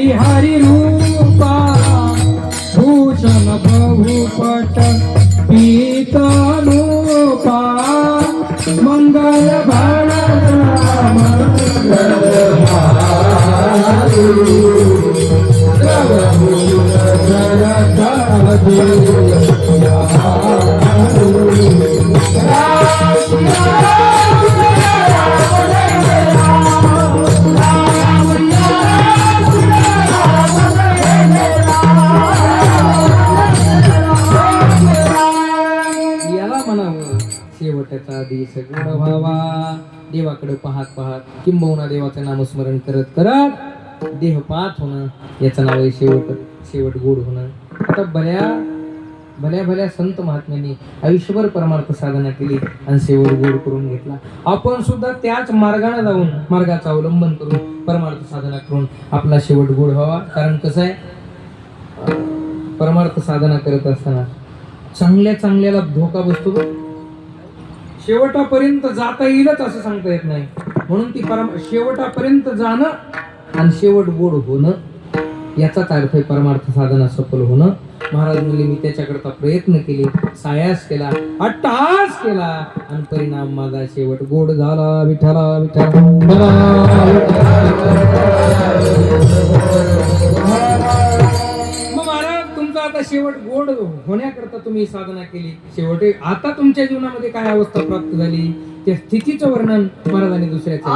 हरिहरि रूपा भूषण बहुपट पीतरूपा मङ्गल भारत त्याचा आधी सगळं व्हावा. देवाकडे पाहत पाहत किंबहुना देवाचं नामस्मरण करत करत देहपात होणं. याचं नाव आहे शेवट शेवट गोड होणं. आता भल्या भल्या भल्या संत महात्म्यांनी आयुष्यभर परमार्थ साधना केली आणि शेवट गोड करून घेतला. आपण सुद्धा त्याच मार्गाने जाऊन मार्गाचा अवलंबन करून परमार्थ साधना करून आपला शेवट गोड व्हावा. कारण कसं आहे? परमार्थ साधना करत असताना चांगल्या चांगल्याला धोका बसतो शेवटापर्यंत जाता येईलच असं सांगता येत नाही म्हणून ती परम शेवटापर्यंत जाणं आणि शेवट गोड होणं याचाच अर्थ आहे परमार्थ साधना सफल होणं महाराज मुली मी त्याच्याकरता प्रयत्न केले सायास केला अट्टहास केला आणि परिणाम माझा शेवट गोड झाला विठाला विठाला गोड होण्याकरता तुम्ही साधना केली. शेवट आता तुमच्या जीवनामध्ये काय अवस्था प्राप्त झाली? त्या स्थितीचं वर्णन महाराजांनी दुसऱ्याचं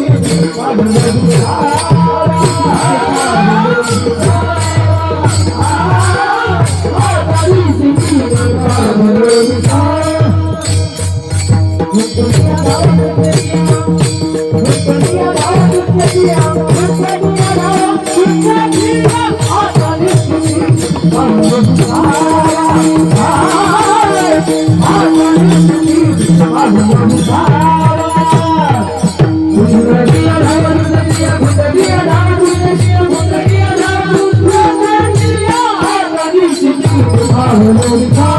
I'm Oh, my God.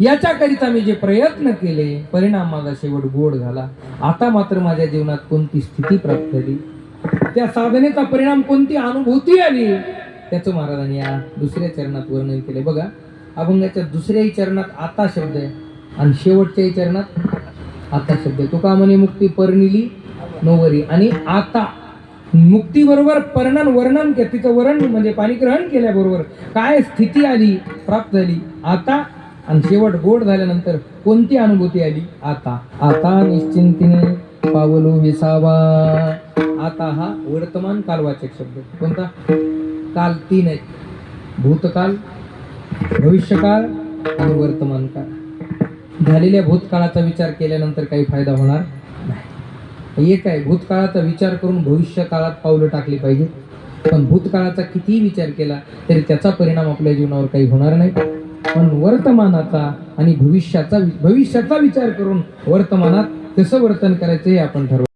याच्याकरिता मी जे प्रयत्न केले परिणाम माझा शेवट गोड झाला. आता मात्र माझ्या जीवनात कोणती स्थिती प्राप्त झाली? त्या साधनेचा परिणाम कोणती अनुभूती आली? त्याचं महाराजांनी या दुसऱ्या चरणात वर्णन केले. बघा अभंगाच्या दुसऱ्याही चरणात आता शब्द आहे आणि शेवटच्याही चरणात आता शब्द आहे. तुका म्हणे मुक्ती परनिली नोवरी आणि आता मुक्तीबरोबर परिणाम वर्णन के तिचं वर्ण म्हणजे पाणीग्रहण केल्याबरोबर काय स्थिती आली प्राप्त झाली? आता आणि शेवट गोड झाल्यानंतर कोणती अनुभूती आली? आता. आता निश्चिंतीने पावलो विसावा. आता हा वर्तमान कालवाचक शब्द. कोणता? काल तीन आहे भूतकाल भविष्यकाळ आणि वर्तमान काळ. झालेल्या भूतकाळाचा विचार केल्यानंतर काही फायदा होणार नाही. एक आहे भूतकाळाचा विचार करून भविष्य काळात पावलं टाकली पाहिजे पण भूतकाळाचा कितीही विचार केला तरी त्याचा परिणाम आपल्या जीवनावर काही होणार नाही. पण वर्तमानाचा आणि भविष्याचा भविष्याचा विचार करून वर्तमानात कसं वर्तन करायचं हे आपण ठरवू.